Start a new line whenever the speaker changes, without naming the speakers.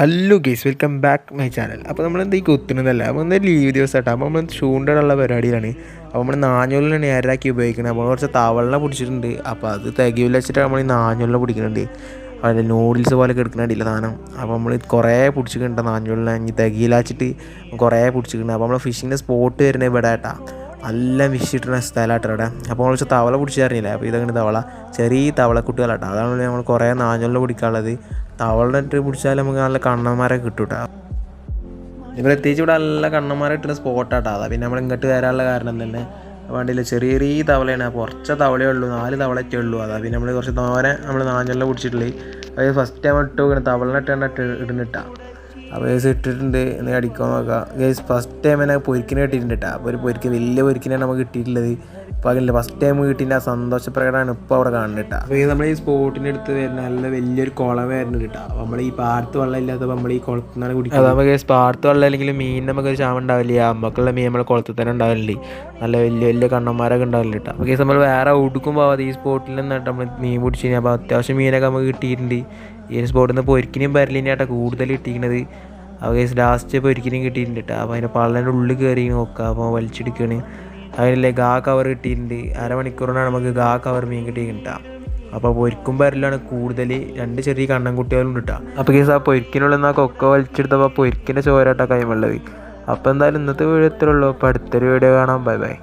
Hello guys welcome back my channel അപ്പോൾ നമ്മൾ എന്താ ഈ കുത്തുന്നതല്ല? അപ്പോൾ എന്താ ലീവ് ദിവസമായിട്ടാണ് അപ്പോൾ നമ്മൾ ചൂണ്ടയുള്ള പരിപാടിയിലാണ്. അപ്പോൾ നമ്മൾ നാഞ്ഞൂലിനെ നേരാക്കി ഉപയോഗിക്കുന്നത് അപ്പോൾ കുറച്ച് തവളനെ പിടിച്ചിട്ടുണ്ട്. അപ്പോൾ അത് തികയില്ല വെച്ചിട്ട് നമ്മൾ ഈ നാഞ്ഞൂലിനെ പിടിക്കുന്നുണ്ട് അതിന്റെ നൂഡിൽസ് പോലെ കിടക്കുന്നുണ്ടില്ല സാധനം. അപ്പോൾ നമ്മൾ കുറേ പിടിച്ചിട്ടുണ്ട് നാഞ്ഞൂലിനെ. ഇനി തികയിലാച്ചിട്ട് കുറേ പിടിച്ചിട്ടുണ്ട്. അപ്പോൾ നമ്മൾ ഫിഷിങ്ങിന്റെ സ്പോട്ട് വരുന്നത് ഇവിടെ ആട്ടാ നല്ല വിശിട്ടുള്ള സ്ഥലമായിട്ടാണ് ഇവിടെ. അപ്പോൾ നമ്മൾ വെച്ചാൽ തവള പിടിച്ച് തരുന്നില്ല അപ്പോൾ ഇതങ്ങനെ തവള ചെറിയ തവള കുട്ടികളാട്ടോ. അതാണ് നമ്മൾ കുറേ നാഞ്ഞൂലിനെ പിടിക്കാനുള്ളത് തവളുടെ ഇട്ട് പിടിച്ചാൽ നമുക്ക് നല്ല കണ്ണന്മാരെ കിട്ടും കേട്ടോ. പ്രത്യേകിച്ച് ഇവിടെ നല്ല കണ്ണന്മാരെ കിട്ടുന്ന സ്പോട്ടാട്ടോ. അതാ പിന്നെ നമ്മൾ ഇങ്ങോട്ട് വരാനുള്ള കാരണം തന്നെ. വേണ്ടിയില്ല ചെറിയ ചെറിയ തവളയാണ്. കുറച്ച് തവളയേ ഉള്ളൂ നാല് തവളയൊക്കെ ഉള്ളൂ. അതാ പിന്നെ നമ്മൾ കുറച്ച് തോനെ നമ്മൾ നാഞ്ഞെല്ലാം പിടിച്ചിട്ടുള്ളത് അത് ഫസ്റ്റ് ടൈം ഇട്ട് നോക്കണം തവളിനിട്ടാണ് ഇട്ട് ഇടുന്നിട്ടാ. അപ്പോൾ ഗേസ് ഇട്ടിട്ടുണ്ട്. എന്ന് അടിക്കാൻ നോക്കാം. ഗേസ് ഫസ്റ്റ് ടൈം തന്നെ പൊരിക്കിനെ കിട്ടിയിട്ടുണ്ട് കേട്ടോ അപ്പോൾ ഒരു പൊരിക്ക് വലിയ പൊരിക്കിനാണ് നമുക്ക് കിട്ടിയിട്ടുള്ളത്. ഇപ്പോൾ അതിന്റെ ഫസ്റ്റ് ടൈം കിട്ടിയിട്ട് ആ സന്തോഷ പ്രകടനമാണ് ഇപ്പോൾ അവിടെ കാണുന്നത് കേട്ടോ അപ്പോൾ നമ്മൾ ഈ സ്പോട്ടിന്റെ അടുത്ത് വരുന്ന നല്ല വലിയൊരു കുളം വരുന്നുണ്ട് കേട്ടോ അപ്പോൾ നമ്മൾ ഈ പാടത്ത് വെള്ളം ഇല്ലാത്തപ്പോൾ നമ്മൾ ഈ കുളത്തിൽ നിന്നാണ് കുടിക്കുന്നത്. അതാകുമ്പോൾ ഗേസ് പാടത്ത് വെള്ളം അല്ലെങ്കിൽ മീൻ നമുക്കൊരു ക്ഷാമം ഉണ്ടാവില്ല. അമ്മക്കുള്ള മീൻ നമ്മളെ കുളത്തിൽ തന്നെ ഉണ്ടാവില്ലേ നല്ല വലിയ വലിയ കണ്ണന്മാരൊക്കെ ഉണ്ടാവില്ല കേട്ടോ അപ്പോൾ കേസ് നമ്മൾ വേറെ ഉടുക്കും പോവാതെ ഈ സ്പോട്ടിൽ നിന്നിട്ട് നമ്മൾ മീൻ പിടിച്ചു കഴിഞ്ഞാൽ അപ്പോൾ അത്യാവശ്യം മീനൊക്കെ നമുക്ക് കിട്ടിയിട്ടുണ്ട്. ഈ സ്പോട്ടിൽ നിന്ന് പൊരിക്കിനും ബരലിനാട്ടോ കൂടുതൽ കിട്ടിയിരിക്കുന്നത് അപ്പോൾ കേസ് ലാസ്റ്റ് പൊരിക്കിനും കിട്ടിയിട്ടുണ്ട് കേട്ടോ അപ്പോൾ അതിന്റെ പള്ളന്റെ ഉള്ളിൽ കയറി നോക്കുക അപ്പോൾ വലിച്ചെടുക്കുകയാണ് അതിലെ ഗാ കവർ കിട്ടിയിട്ടുണ്ട്. അരമണിക്കൂറിനാണ് നമുക്ക് ഗാ കവർ മീൻ കിട്ടി കിട്ടുക അപ്പോൾ പൊരിക്കുമ്പോൾ പരലാണ് കൂടുതൽ രണ്ട് ചെറിയ കണ്ണൻ കണ്ണൻകുട്ടികളും കിട്ടുക അപ്പോൾ കേസ് ആ പൊരിക്കിനുള്ള ആ കൊക്ക വലിച്ചെടുത്തപ്പോൾ പൊരിക്കിന്റെ ചോരാട്ടാ കൈമുള്ളത് അപ്പോൾ എന്തായാലും ഇന്നത്തെ വീഡിയോ ഇത്രയുള്ളൂ അപ്പോൾ അടുത്തൊരു വീഡിയോ കാണാം. Bye bye